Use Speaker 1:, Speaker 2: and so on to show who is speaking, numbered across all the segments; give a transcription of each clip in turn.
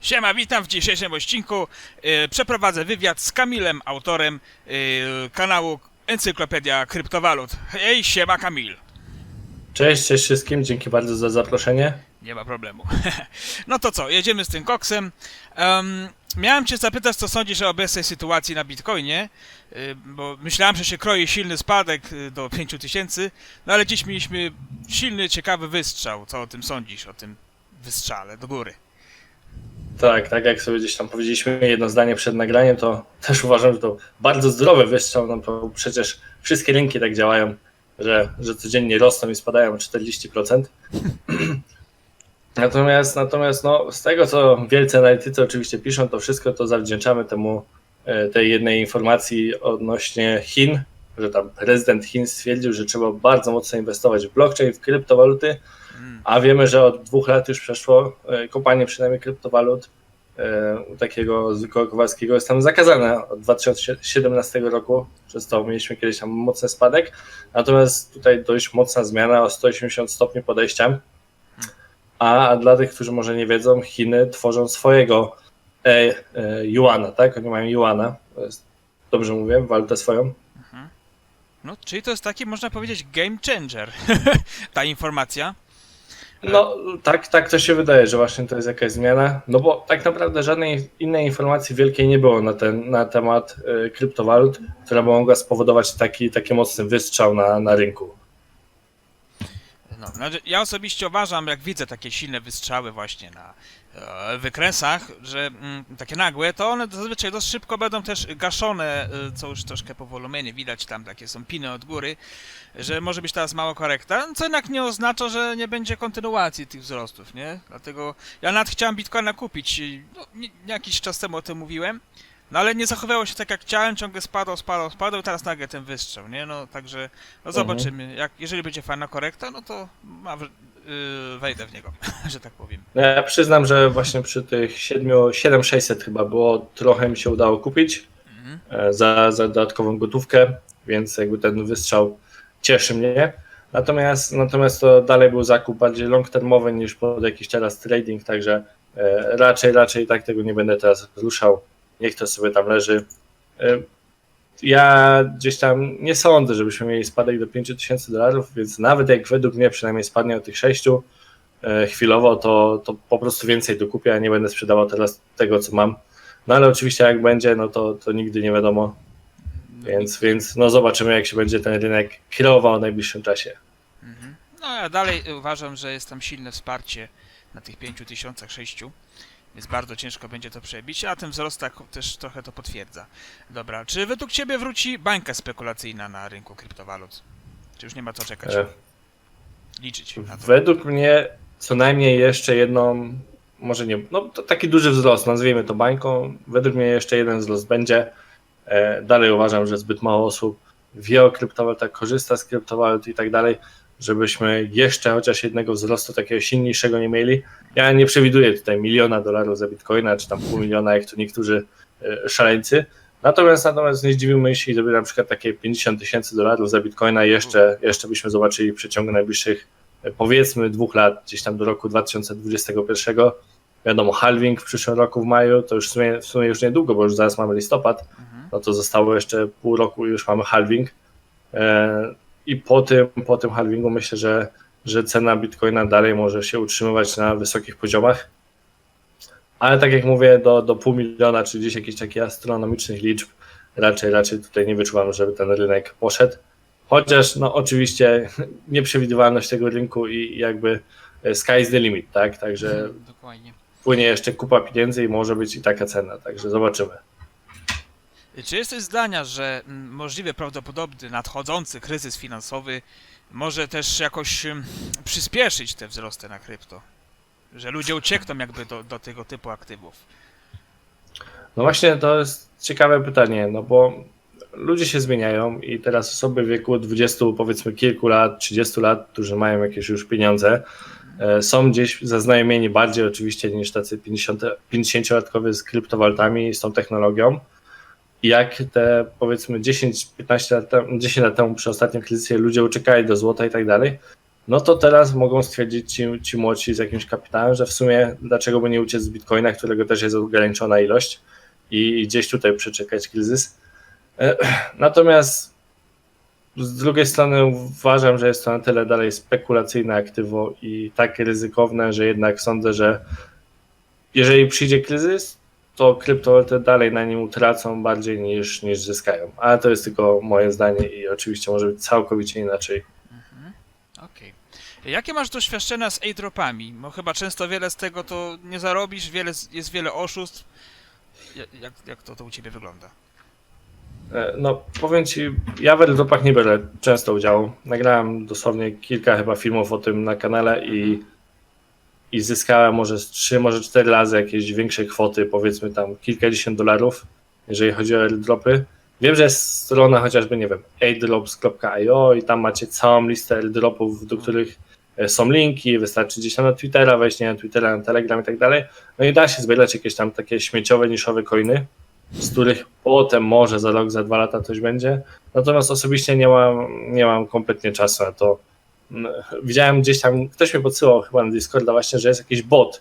Speaker 1: Siema, witam w dzisiejszym odcinku. E, Przeprowadzę wywiad z Kamilem, autorem e, kanału Encyklopedia Kryptowalut. Hej, siema Kamil.
Speaker 2: Cześć, cześć wszystkim, dzięki bardzo za zaproszenie.
Speaker 1: Nie ma problemu. no to co, jedziemy z tym koksem. Em, miałem cię zapytać, co sądzisz o obecnej sytuacji na Bitcoinie, y, bo myślałem, że się kroi silny spadek do 5000, no ale dziś mieliśmy silny, ciekawy wystrzał. Co o tym sądzisz, o tym wystrzale do góry?
Speaker 2: Tak, tak jak sobie gdzieś tam powiedzieliśmy jedno zdanie przed nagraniem, to też uważam, że to bardzo zdrowy wystrzał, no bo przecież wszystkie rynki tak działają, że, że codziennie rosną i spadają o 40%. Natomiast, natomiast no, z tego, co wielcy analitycy oczywiście piszą, to wszystko to zawdzięczamy temu e, tej jednej informacji odnośnie Chin, że tam prezydent Chin stwierdził, że trzeba bardzo mocno inwestować w blockchain, w kryptowaluty,
Speaker 1: Mm.
Speaker 2: a wiemy, że od dwóch lat już przeszło e, kopanie przynajmniej kryptowalut u takiego zwykłego Kowalskiego jest tam zakazane od 2017 roku, przez to mieliśmy kiedyś tam mocny spadek, natomiast tutaj dość mocna zmiana o 180 stopni podejścia, a dla tych, którzy może nie wiedzą, Chiny tworzą swojego e, e, yuana, tak? Oni mają jest, dobrze mówię, walutę swoją.
Speaker 1: No, czyli to jest taki, można powiedzieć, game changer, ta informacja.
Speaker 2: No tak, tak to się wydaje, że właśnie to jest jakaś zmiana, no bo tak naprawdę żadnej innej informacji wielkiej nie było na, ten, na temat y, kryptowalut, która mogła spowodować taki, taki mocny wystrzał na, na rynku.
Speaker 1: No, znaczy, ja osobiście uważam, jak widzę takie silne wystrzały właśnie na e, wykresach, że mm, takie nagłe, to one zazwyczaj dość szybko będą też gaszone, e, co już troszkę po wolumenie widać, tam takie są piny od góry, że może być teraz mała korekta, co jednak nie oznacza, że nie będzie kontynuacji tych wzrostów, nie? Dlatego ja nawet chciałem Bitcoina kupić, no, nie, jakiś czas temu o tym mówiłem, no ale nie zachowało się tak jak chciałem, ciągle spadał, spadał, spadał i teraz nagle ten wystrzał, nie? No także, no zobaczymy. Jak, jeżeli będzie fajna korekta, no to ma, yy, wejdę w niego, że tak powiem.
Speaker 2: No Ja przyznam, że właśnie przy tych 7 7600 chyba było, trochę mi się udało kupić
Speaker 1: Mhm.
Speaker 2: e, za, za dodatkową gotówkę, więc jakby ten wystrzał cieszy mnie. Natomiast, natomiast to dalej był zakup bardziej long-termowy niż pod jakiś teraz trading, także e, raczej, raczej tak tego nie będę teraz ruszał. Niech to sobie tam leży. E, Ja gdzieś tam nie sądzę, żebyśmy mieli spadek do 5000 dolarów, więc nawet jak według mnie przynajmniej spadnie o tych 6 e, chwilowo, to, to po prostu więcej dokupię, a nie będę sprzedawał teraz tego, co mam. No ale oczywiście jak będzie, no to, to nigdy nie wiadomo, więc, więc no zobaczymy, jak się będzie ten rynek kierował w najbliższym czasie.
Speaker 1: Mhm. No ja dalej uważam, że jest tam silne wsparcie na tych 5006, więc bardzo ciężko będzie to przebić, a ten wzrost tak też trochę to potwierdza. Dobra, czy według Ciebie wróci bańka spekulacyjna na rynku kryptowalut? Czy już nie ma co czekać?
Speaker 2: E,
Speaker 1: Liczyć na to.
Speaker 2: Według mnie co najmniej jeszcze jedną, może nie, no to taki duży wzrost, nazwijmy to bańką. Według mnie jeszcze jeden wzrost będzie. E, Dalej uważam, że zbyt mało osób wie o kryptowalutach, korzysta z kryptowalut i tak dalej, żebyśmy jeszcze chociaż jednego wzrostu takiego silniejszego nie mieli. Ja nie przewiduję tutaj miliona dolarów za bitcoina, czy tam pół miliona, jak tu niektórzy e, szaleńcy. Natomiast, natomiast nie zdziwiłbym się, gdyby na przykład takie 50 tysięcy dolarów za bitcoina jeszcze, jeszcze byśmy zobaczyli w przeciągu najbliższych e, powiedzmy dwóch lat, gdzieś tam do roku 2021. Wiadomo, halving w przyszłym roku w maju, to już w sumie, w sumie już niedługo, bo już zaraz mamy listopad,
Speaker 1: Mhm.
Speaker 2: no to zostało jeszcze pół roku i już mamy halving. I po tym, po tym halvingu myślę, że, że cena bitcoina dalej może się utrzymywać na wysokich poziomach. Ale tak jak mówię, do, do pół miliona, czy gdzieś jakichś takich astronomicznych liczb, raczej, raczej tutaj nie wyczuwam, żeby ten rynek poszedł. Chociaż no oczywiście nieprzewidywalność tego rynku i jakby e, sky is the limit, tak? Także
Speaker 1: Dokładnie.
Speaker 2: płynie jeszcze kupa pieniędzy i może być i taka cena, także zobaczymy.
Speaker 1: Czy jesteś zdania, że mm, możliwy, prawdopodobny nadchodzący kryzys finansowy może też jakoś ym, przyspieszyć te wzrosty na krypto? Że ludzie uciekną jakby do, do tego typu aktywów.
Speaker 2: No właśnie to jest ciekawe pytanie, no bo ludzie się zmieniają i teraz osoby w wieku 20 powiedzmy kilku lat, 30 lat, którzy mają jakieś już pieniądze, e, są gdzieś zaznajomieni bardziej oczywiście niż tacy 50 50-latkowie z kryptowalutami i z tą technologią. Jak te powiedzmy 10-15 lat, temu- 10 lat temu przy ostatnim kryzysie ludzie uciekali do złota i tak dalej, no to teraz mogą stwierdzić ci, ci młodsi z jakimś kapitałem, że w sumie dlaczego by nie uciec z Bitcoina, którego też jest ograniczona ilość i, gdzieś tutaj przeczekać kryzys. E, Natomiast z drugiej strony uważam, że jest to na tyle dalej spekulacyjne aktywo i tak ryzykowne, że jednak sądzę, że jeżeli przyjdzie kryzys, to kryptowaluty dalej na nim utracą bardziej niż, niż zyskają. Ale to jest tylko moje zdanie i oczywiście może być całkowicie inaczej.
Speaker 1: Okej. Jakie masz doświadczenia z airdropami? Bo chyba często wiele z tego to nie zarobisz, wiele, jest wiele oszustw. Ja- Jak, jak to, to u ciebie wygląda?
Speaker 2: E, No, powiem ci, ja w airdropach nie biorę często udziału. Nagrałem dosłownie kilka chyba filmów o tym na kanale i, i zyskałem może z trzy, może cztery razy jakieś większe kwoty, powiedzmy tam kilkadziesiąt dolarów, jeżeli chodzi o airdropy. Wiem, że jest strona chociażby, nie wiem, airdrops.io i tam macie całą listę airdropów, do których e, są linki, wystarczy gdzieś tam na Twittera wejść, nie na Twittera, na Telegram i tak dalej. No i da się zbierać jakieś tam takie śmieciowe, niszowe coiny, z których potem może za rok, za dwa lata coś będzie. Natomiast osobiście nie mam, nie mam kompletnie czasu na to. Widziałem gdzieś tam, ktoś mi podsyłał chyba na Discorda właśnie, że jest jakiś bot,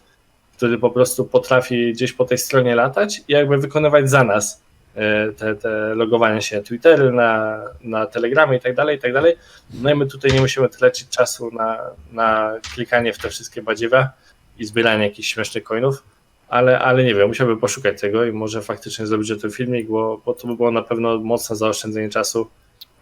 Speaker 2: który po prostu potrafi gdzieś po tej stronie latać i jakby wykonywać za nas e, te, te logowanie się na Twittery, na, na Telegramie i tak dalej, i tak dalej. No i my tutaj nie musimy tracić czasu na, na klikanie w te wszystkie badziewa i zbieranie jakichś śmiesznych coinów ale, ale nie wiem, musiałbym poszukać tego i może faktycznie zrobić o tym filmik, bo, bo to by było na pewno mocne zaoszczędzenie czasu.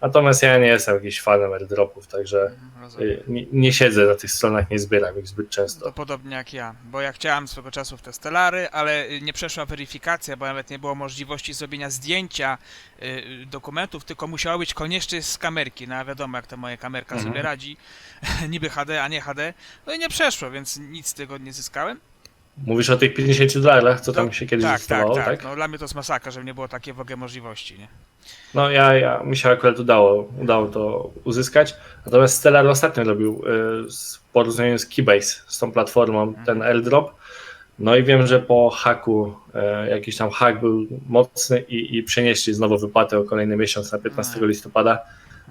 Speaker 2: Natomiast ja nie jestem jakiś fanem airdropów, także
Speaker 1: Rozumiem.
Speaker 2: y, nie, nie siedzę na tych stronach, nie zbieram ich zbyt
Speaker 1: To
Speaker 2: często.
Speaker 1: podobnie jak ja, bo ja chciałem swego czasu w te Stellary, ale y, nie przeszła weryfikacja, bo nawet nie było możliwości zrobienia zdjęcia y, y, dokumentów, tylko musiało być koniecznie z kamerki. No a wiadomo, jak ta moja kamerka
Speaker 2: Mhm.
Speaker 1: sobie radzi, niby HD, a nie HD. No i nie przeszło, więc nic z tego nie zyskałem.
Speaker 2: Mówisz o tych 50 dolarach, co tam
Speaker 1: To-
Speaker 2: się kiedyś
Speaker 1: tak,
Speaker 2: dostawało,
Speaker 1: tak,
Speaker 2: tak?
Speaker 1: tak. No dla mnie to jest masakra, że nie było takiej w ogóle możliwości, nie?
Speaker 2: No ja, ja mi się akurat udało, udało to uzyskać. Natomiast Stellar ostatnio robił y, z porozumieniu z Keybase, z tą platformą, ten airdrop. No i wiem, że po haku, y, jakiś tam hak był mocny i, i przenieśli znowu wypłatę o kolejny miesiąc na 15
Speaker 1: Mm.
Speaker 2: listopada.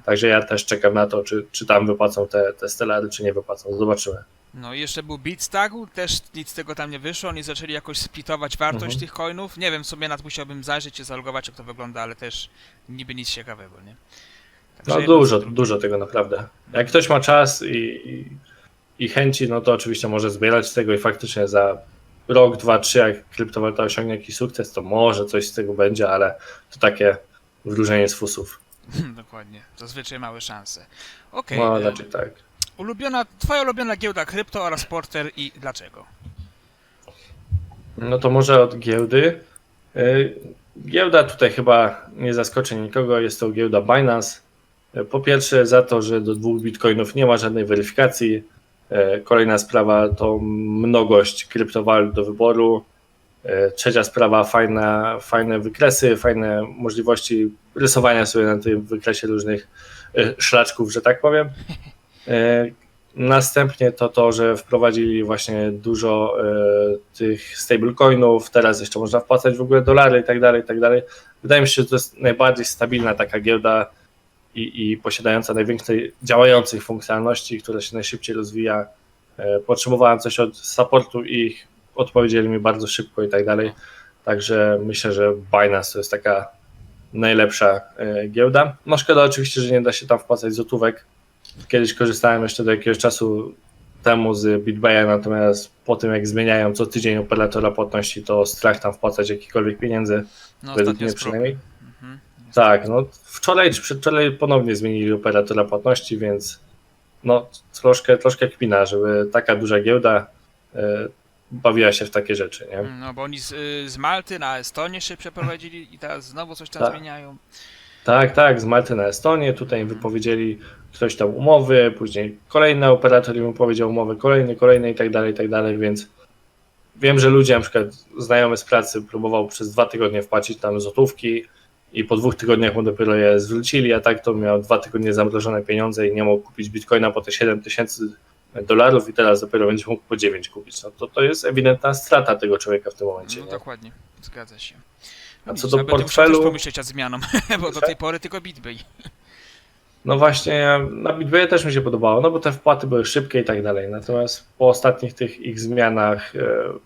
Speaker 2: Także ja też czekam na to, czy, czy tam wypłacą te, te Stellary, czy nie wypłacą. Zobaczymy.
Speaker 1: No i jeszcze był Beatstagu, też nic z tego tam nie wyszło, oni zaczęli jakoś splitować wartość
Speaker 2: Mhm.
Speaker 1: tych coinów. Nie wiem, sobie nad musiałbym zajrzeć i zalogować, jak to wygląda, ale też niby nic ciekawego, nie? Także
Speaker 2: No dużo, dużo tego naprawdę. Jak ktoś ma czas i, i, i chęci, no to oczywiście może zbierać z tego i faktycznie za rok, dwa, trzy, jak kryptowaluta osiągnie jakiś sukces, to może coś z tego będzie, ale to takie wróżenie z fusów.
Speaker 1: Dokładnie, zazwyczaj małe szanse. Okej,
Speaker 2: No
Speaker 1: e,
Speaker 2: raczej tak.
Speaker 1: ulubiona, twoja ulubiona giełda krypto oraz porter i dlaczego?
Speaker 2: No to może od giełdy. Y, Giełda tutaj chyba nie zaskoczy nikogo, jest to giełda Binance. Y, Po pierwsze za to, że do dwóch bitcoinów nie ma żadnej weryfikacji. Y, Kolejna sprawa to mnogość kryptowalut do wyboru. Y, Trzecia sprawa fajna, fajne wykresy, fajne możliwości rysowania sobie na tym wykresie różnych y, szlaczków, że tak powiem. Y, Następnie to to, że wprowadzili właśnie dużo e, tych stablecoinów, teraz jeszcze można wpłacać w ogóle dolary i tak dalej, i tak dalej. Wydaje mi się, że to jest najbardziej stabilna taka giełda i, i posiadająca najwięcej działających funkcjonalności, która się najszybciej rozwija. E, potrzebowałem coś od supportu ich odpowiedzieli mi bardzo szybko i tak dalej. Także myślę, że Binance to jest taka najlepsza e, giełda. No szkoda oczywiście, że nie da się tam wpłacać złotówek, Kiedyś korzystałem jeszcze do jakiegoś czasu temu z BitBaya, natomiast po tym jak zmieniają co tydzień operatora płatności, to strach tam wpłacać jakichkolwiek pieniędzy,
Speaker 1: No
Speaker 2: według mnie przynajmniej.
Speaker 1: Mhm.
Speaker 2: Tak, no wczoraj czy przedwczoraj ponownie zmienili operatora płatności, więc no troszkę, troszkę kpina, żeby taka duża giełda e, bawiła się w takie rzeczy, nie?
Speaker 1: No bo oni z, y, z Malty na Estonię się przeprowadzili i teraz znowu coś tam
Speaker 2: Tak.
Speaker 1: zmieniają.
Speaker 2: Tak, tak, z Malty na Estonię, tutaj im wypowiedzieli ktoś tam umowy, później kolejny operator im powiedział umowę, kolejny, kolejny i tak dalej, i tak dalej, więc wiem, że ludzie, na przykład znajomy z pracy próbował przez dwa tygodnie wpłacić tam złotówki i po dwóch tygodniach mu dopiero je zwrócili, a tak to miał dwa tygodnie zamrożone pieniądze i nie mógł kupić bitcoina po te 7 tysięcy dolarów i teraz dopiero będzie mógł po 9 kupić. No to, to jest ewidentna strata tego człowieka w tym momencie.
Speaker 1: No
Speaker 2: nie?
Speaker 1: dokładnie, zgadza się.
Speaker 2: A co do
Speaker 1: musiał
Speaker 2: portfelu-
Speaker 1: też pomyśleć nad zmianą, bo do tej pory tylko BitBay.
Speaker 2: No właśnie, na BitBaye też mi się podobało, no bo te wpłaty były szybkie i tak dalej. Natomiast po ostatnich tych ich zmianach, e,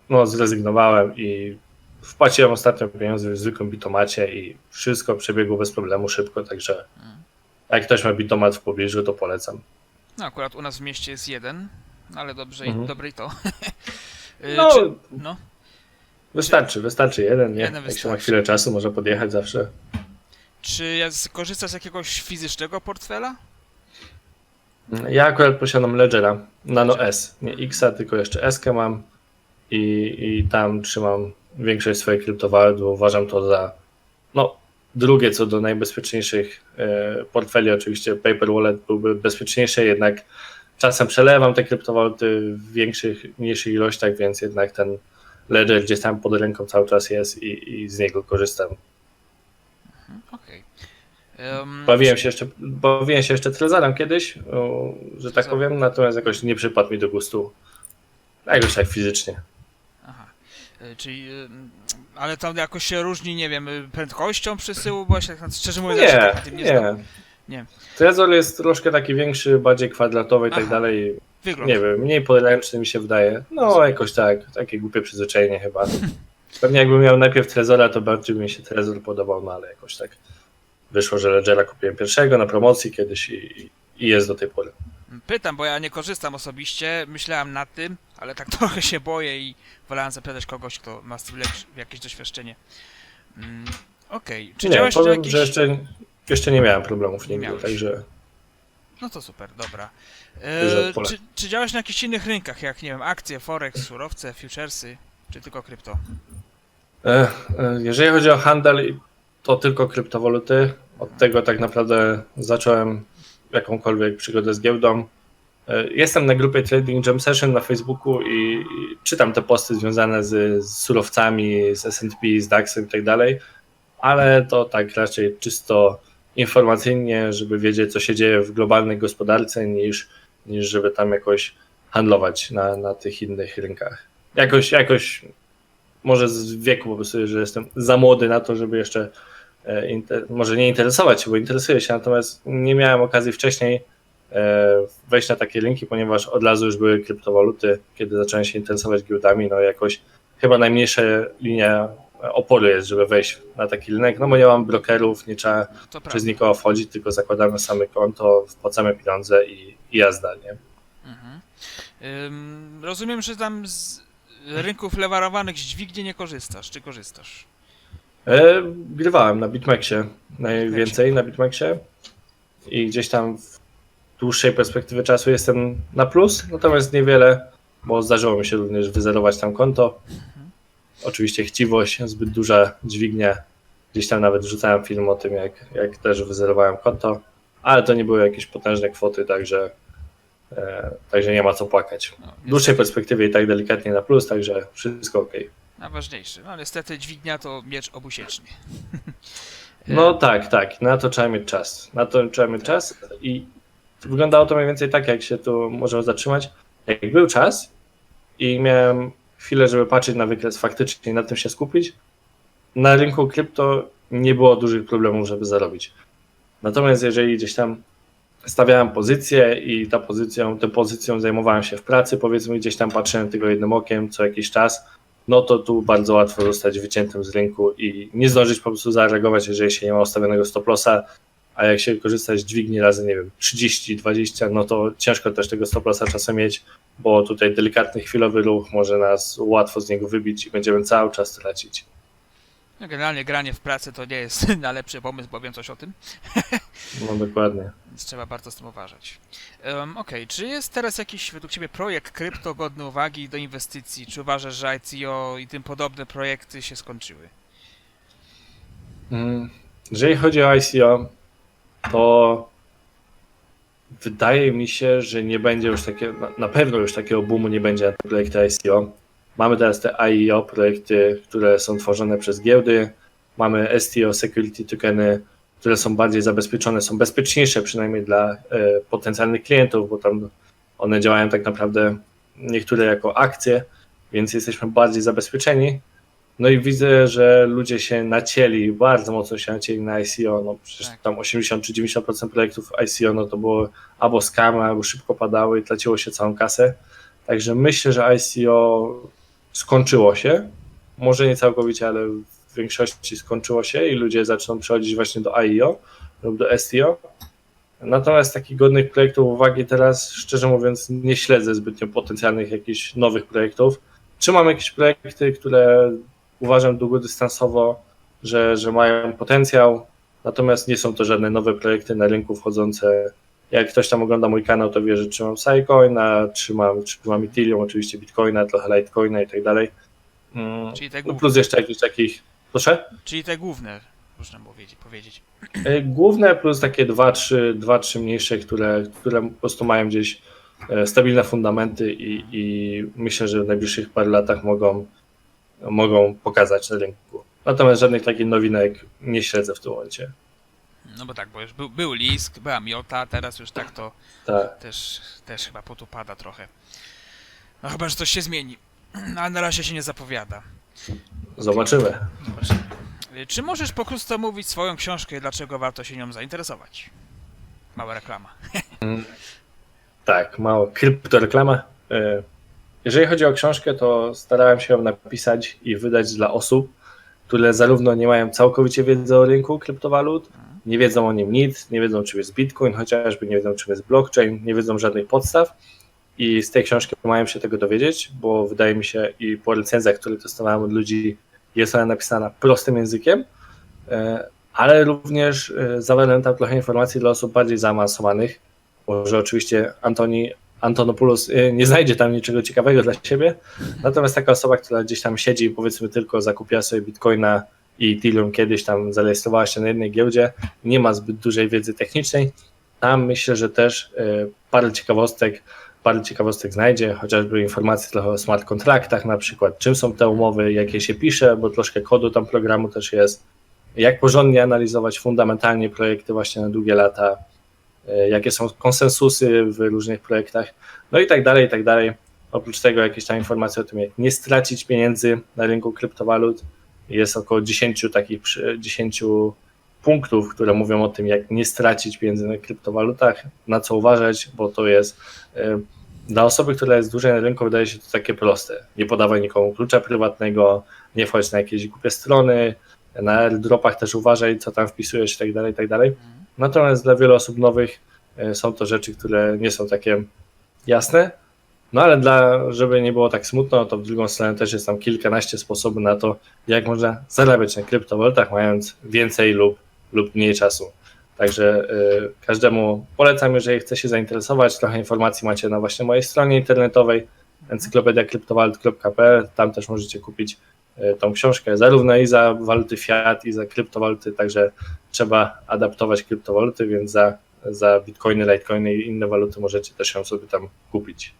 Speaker 2: no zrezygnowałem i wpłaciłem ostatnio pieniądze w zwykłym bitomacie i wszystko przebiegło bez problemu szybko, także jak ktoś ma bitomat w pobliżu, to polecam.
Speaker 1: No akurat u nas w mieście jest jeden, ale dobrze,
Speaker 2: Mhm.
Speaker 1: dobre i to. Y,
Speaker 2: No,
Speaker 1: Czy, no.
Speaker 2: wystarczy, wystarczy jeden, nie?
Speaker 1: Jeden
Speaker 2: Jak się
Speaker 1: wystarczy.
Speaker 2: ma chwilę czasu, może podjechać zawsze.
Speaker 1: Czy ja z- jakiegoś fizycznego portfela?
Speaker 2: Ja akurat posiadam Ledgera Nano S, nie Xa, tylko jeszcze S mam i, i tam trzymam większość swoich kryptowalut, bo uważam to za no, drugie co do najbezpieczniejszych e, portfeli. Oczywiście Paper Wallet byłby bezpieczniejszy, jednak czasem przelewam te kryptowaluty w większych, mniejszych ilościach, więc jednak ten Ledger gdzieś tam pod ręką cały czas jest i, i z niego korzystam.
Speaker 1: Okej. Em,
Speaker 2: Bawiłem się jeszcze, bawiłem się jeszcze Trezorem kiedyś, że tak powiem, natomiast jakoś nie przypadł mi do gustu. Jakoś tak fizycznie.
Speaker 1: Y, Czyli, y, ale to jakoś się różni, nie wiem, y, prędkością przesyłu, bo ja się tak szczerze mówiąc, ja się
Speaker 2: Nie,
Speaker 1: tak na tym nie, znam.
Speaker 2: nie.
Speaker 1: Nie.
Speaker 2: Trezor jest troszkę taki większy, bardziej kwadratowy i tak dalej.
Speaker 1: Wygląd.
Speaker 2: Nie wiem, mniej podręczny mi się wydaje. No, jakoś tak, takie głupie przyzwyczajenie chyba. Pewnie jakbym miał najpierw Trezora, to bardziej by mi się Trezor podobał, no ale jakoś tak wyszło, że Ledgera kupiłem pierwszego na promocji kiedyś i, i jest do tej pory.
Speaker 1: Pytam, bo ja nie korzystam osobiście, myślałem nad tym, ale tak trochę się boję i wolałem zapytać kogoś, kto ma jakieś doświadczenie. Mm, Okej, czy
Speaker 2: nie,
Speaker 1: działasz na
Speaker 2: powiem,
Speaker 1: jakiś...
Speaker 2: że jeszcze, jeszcze nie miałem problemów
Speaker 1: Nie
Speaker 2: nigdy,
Speaker 1: miałeś.
Speaker 2: także
Speaker 1: No to super, dobra. E, czy, czy działasz na jakichś innych rynkach, jak nie wiem, akcje, forex, surowce, futuresy, czy tylko krypto?
Speaker 2: E, e, Jeżeli chodzi o handel, to tylko kryptowaluty. Od tego tak naprawdę zacząłem jakąkolwiek przygodę z giełdą. E, Jestem na grupie Trading Jam Session na Facebooku i, czytam te posty związane z, z surowcami, z S&P, z DAX-em i tak dalej, ale to tak raczej czysto informacyjnie, żeby wiedzieć, co się dzieje w globalnej gospodarce, niż, niż żeby tam jakoś handlować na, na tych innych rynkach. Jakoś, jakoś może z wieku po prostu, że jestem za młody na to, żeby jeszcze e, może nie interesować się, bo interesuję się, natomiast nie miałem okazji wcześniej wejść na takie linki, ponieważ od razu już były kryptowaluty, kiedy zacząłem się interesować giełdami, no jakoś chyba najmniejsza linia oporu jest, żeby wejść na taki rynek, no bo nie mam brokerów, nie trzeba
Speaker 1: To prawda.
Speaker 2: przez nikogo wchodzić, tylko zakładamy same konto, wpłacamy pieniądze i, i jazda, nie?
Speaker 1: Mhm. Ym, rozumiem, że tam z rynków lewarowanych z dźwigni nie korzystasz, czy korzystasz?
Speaker 2: E, grywałem na BitMEXie najwięcej na BitMEXie i gdzieś tam w dłuższej perspektywie czasu jestem na plus, natomiast niewiele, bo zdarzyło mi się również wyzerować tam konto. Oczywiście chciwość, zbyt duża dźwignia. Gdzieś tam nawet wrzucałem film o tym, jak, jak też wyzerowałem konto, ale to nie były jakieś potężne kwoty, także, e, także nie ma co płakać.
Speaker 1: No,
Speaker 2: W dłuższej perspektywie i tak delikatnie na plus, także wszystko ok.
Speaker 1: Najważniejsze. No niestety dźwignia to miecz obusieczny.
Speaker 2: No tak, tak. Na to trzeba mieć czas. Na to trzeba mieć czas i wyglądało to mniej więcej tak, jak się tu możemy zatrzymać. Jak był czas i miałem chwilę, żeby patrzeć na wykres faktycznie i na tym się skupić, na rynku krypto nie było dużych problemów, żeby zarobić. Natomiast jeżeli gdzieś tam stawiałem pozycję i ta pozycją, tą pozycją zajmowałem się w pracy, powiedzmy gdzieś tam patrzyłem tylko jednym okiem co jakiś czas, no to tu bardzo łatwo zostać wyciętym z rynku i nie zdążyć po prostu zareagować, jeżeli się nie ma ustawionego stop lossa, a jak się korzysta z dźwigni razy, nie wiem, 30, 20, no to ciężko też tego stop lossa czasem mieć, bo tutaj delikatny chwilowy ruch może nas łatwo z niego wybić i będziemy cały czas tracić.
Speaker 1: No, generalnie granie w pracy to nie jest najlepszy pomysł, bo wiem coś o tym,
Speaker 2: No dokładnie.
Speaker 1: więc trzeba bardzo z tym uważać. Um, Okej, czy jest teraz jakiś według Ciebie projekt krypto godny uwagi do inwestycji? Czy uważasz, że ICO i tym podobne projekty się skończyły?
Speaker 2: Mm, Jeżeli chodzi o ICO, to wydaje mi się, że nie będzie już takiego, na- na pewno już takiego boomu nie będzie na te projekty ICO. Mamy teraz te IEO projekty, które są tworzone przez giełdy. Mamy STO Security Tokeny, które są bardziej zabezpieczone, są bezpieczniejsze przynajmniej dla e, potencjalnych klientów, bo tam one działają tak naprawdę niektóre jako akcje, więc jesteśmy bardziej zabezpieczeni. No i widzę, że ludzie się nacięli, bardzo mocno się nacięli na ICO. No przecież
Speaker 1: Tak.
Speaker 2: tam 80 czy 90% projektów ICO no to było albo skamy, albo szybko padały i traciło się całą kasę. Także myślę, że ICO skończyło się. Może nie całkowicie, ale w większości skończyło się i ludzie zaczną przechodzić właśnie do AIO lub do STO. Natomiast takich godnych projektów uwagi teraz, szczerze mówiąc, nie śledzę zbytnio potencjalnych jakichś nowych projektów. Czy mam jakieś projekty, które uważam długodystansowo, że, że mają potencjał, natomiast nie są to żadne nowe projekty na rynku wchodzące. Jak ktoś tam ogląda mój kanał, to wie, że trzymam Sidecoina, trzymam, trzymam Ethereum, oczywiście Bitcoina, trochę Litecoina i tak dalej. Mm,
Speaker 1: Czyli te
Speaker 2: no
Speaker 1: główne.
Speaker 2: plus jeszcze jakichś takich, proszę?
Speaker 1: Czyli te główne, można powiedzieć. powiedzieć.
Speaker 2: E, Główne plus takie dwa, trzy, dwa, trzy mniejsze, które, które po prostu mają gdzieś e, stabilne fundamenty i, i myślę, że w najbliższych parę latach mogą, mogą pokazać na rynku. Natomiast żadnych takich nowinek nie śledzę w tym momencie.
Speaker 1: No bo tak, bo już był, był Lisk, była Miota, teraz już tak to
Speaker 2: Tak.
Speaker 1: też, też chyba potupada trochę. No chyba, że coś się zmieni. Ale na razie się nie zapowiada.
Speaker 2: Zobaczymy.
Speaker 1: Zobaczymy. Czy możesz pokrótce omówić swoją książkę i dlaczego warto się nią zainteresować? Mała reklama.
Speaker 2: Tak, mało kryptoreklama. Jeżeli chodzi o książkę, to starałem się ją napisać i wydać dla osób, które zarówno nie mają całkowicie wiedzy o rynku kryptowalut, nie wiedzą o nim nic, nie wiedzą czym jest Bitcoin, chociażby nie wiedzą czym jest blockchain, nie wiedzą żadnych podstaw. I z tej książki mają się tego dowiedzieć, bo wydaje mi się i po recenzjach, które testowałem od ludzi, jest ona napisana prostym językiem, e, ale również e, zawarłem tam trochę informacji dla osób bardziej zaawansowanych, może oczywiście Antoni, Antonopoulos y, nie znajdzie tam niczego ciekawego dla siebie, natomiast taka osoba, która gdzieś tam siedzi i powiedzmy tylko zakupiła sobie Bitcoina i Ethereum kiedyś tam zarejestrowała się na jednej giełdzie, nie ma zbyt dużej wiedzy technicznej, tam myślę, że też y, parę ciekawostek, parę ciekawostek znajdzie, chociażby informacje trochę o smart kontraktach na przykład, czym są te umowy, jakie się pisze, bo troszkę kodu tam programu też jest, jak porządnie analizować fundamentalnie projekty właśnie na długie lata, jakie są konsensusy w różnych projektach, no i tak dalej, i tak dalej. Oprócz tego jakieś tam informacje o tym, jak nie stracić pieniędzy na rynku kryptowalut. Jest około 10 takich, przy- 10 punktów, które mówią o tym, jak nie stracić pieniędzy na kryptowalutach, na co uważać, bo to jest e, dla osoby, która jest dłużej na rynku, wydaje się to takie proste. Nie podawaj nikomu klucza prywatnego, nie wchodź na jakieś głupie strony, na airdropach też uważaj, co tam wpisujesz i tak dalej, i tak dalej. Natomiast dla wielu osób nowych e, są to rzeczy, które nie są takie jasne. No ale dla, żeby nie było tak smutno, to w drugą stronę też jest tam kilkanaście sposobów na to, jak można zarabiać na kryptowalutach, mając więcej lub, lub mniej czasu. Także y, każdemu polecam, jeżeli chce się zainteresować. Trochę informacji macie na właśnie mojej stronie internetowej encyklopediakryptowalut.pl. Tam też możecie kupić tą książkę zarówno i za waluty fiat, i za kryptowaluty, także trzeba adaptować kryptowaluty, więc za, za bitcoiny, litecoiny i inne waluty możecie też ją sobie tam kupić.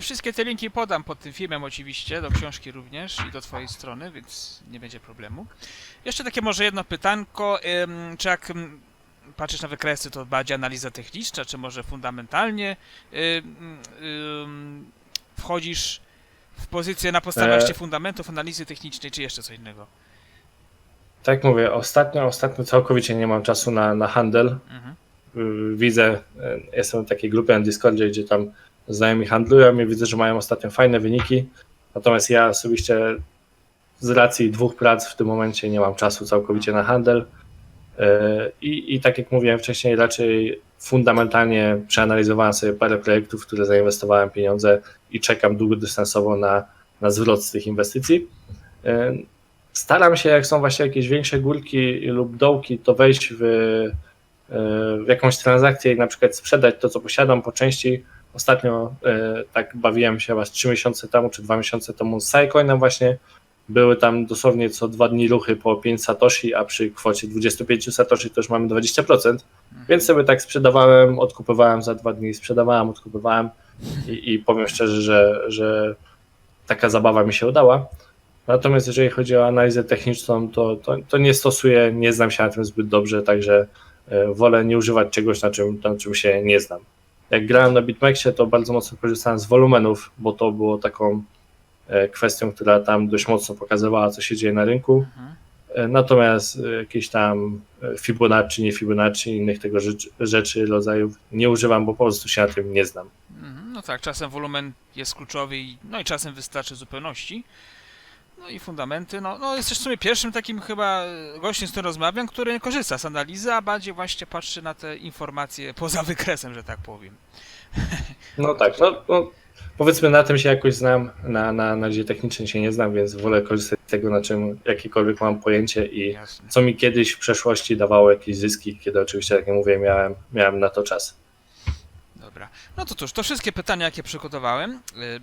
Speaker 1: Wszystkie te linki podam pod tym filmem oczywiście, do książki również i do twojej strony, więc nie będzie problemu. Jeszcze takie może jedno pytanko, czy jak ym, patrzysz na wykresy, to bardziej analiza techniczna, czy może fundamentalnie wchodzisz w pozycję na podstawie
Speaker 2: E.
Speaker 1: fundamentów analizy technicznej, czy jeszcze co innego?
Speaker 2: Tak mówię, ostatnio, ostatnio całkowicie nie mam czasu na, na handel.
Speaker 1: Mhm.
Speaker 2: Y, Widzę, y, jestem w takiej grupie na Discordzie, gdzie tam znajomi handlują i widzę, że mają ostatnio fajne wyniki. Natomiast ja osobiście z racji dwóch prac w tym momencie nie mam czasu całkowicie na handel. Y, I, I tak jak mówiłem wcześniej, raczej fundamentalnie przeanalizowałem sobie parę projektów, w które zainwestowałem pieniądze i czekam długodystansowo na, na zwrot z tych inwestycji. Y, Staram się, jak są właśnie jakieś większe górki lub dołki, to wejść w, y, w jakąś transakcję i na przykład sprzedać to, co posiadam po części. Ostatnio tak bawiłem się chyba z 3 miesiące temu czy 2 miesiące temu z Sidecoinem właśnie. Były tam dosłownie co dwa dni ruchy po 5 satoshi, a przy kwocie 25 satoshi to już mamy 20%. Więc sobie tak sprzedawałem, odkupywałem za dwa dni, sprzedawałem, odkupywałem i, i powiem szczerze, że, że taka zabawa mi się udała. Natomiast jeżeli chodzi o analizę techniczną, to, to, to nie stosuję, nie znam się na tym zbyt dobrze, także e, wolę nie używać czegoś, na czym, na czym się nie znam. Jak grałem na BitMEXie, to bardzo mocno korzystałem z wolumenów, bo to było taką kwestią, która tam dość mocno pokazywała, co się dzieje na rynku.
Speaker 1: Mhm.
Speaker 2: E, Natomiast e, jakieś tam e, Fibonacci, nie Fibonacci, innych tego rzecz, rzeczy, rodzajów nie używam, bo po prostu się na tym nie znam.
Speaker 1: Mhm, No tak, czasem wolumen jest kluczowy, i, no i czasem wystarczy zupełności. No i fundamenty, no, no jesteś w sumie pierwszym takim chyba e, gościem, z którym rozmawiam, który nie korzysta z analizy, a bardziej właśnie patrzy na te informacje poza wykresem, że tak powiem.
Speaker 2: No tak, no, no powiedzmy na tym się jakoś znam, na, na analizie technicznej się nie znam, więc wolę korzystać z tego, na czym jakiekolwiek mam pojęcie i
Speaker 1: Jasne.
Speaker 2: co mi kiedyś w przeszłości dawało jakieś zyski, kiedy oczywiście, jak ja mówię, miałem, miałem na to czas.
Speaker 1: Dobra. No to cóż, to wszystkie pytania, jakie przygotowałem. E,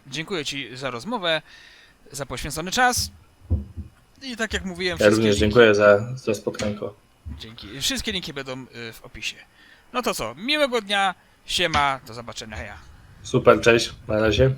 Speaker 1: Dziękuję Ci za rozmowę, za poświęcony czas. I tak jak mówiłem,
Speaker 2: Ja również
Speaker 1: linki-
Speaker 2: dziękuję za, za spotkanko.
Speaker 1: Dzięki. Wszystkie linki będą y, w opisie. No to co, miłego dnia, siema, do zobaczenia, heja.
Speaker 2: Super, cześć, na razie.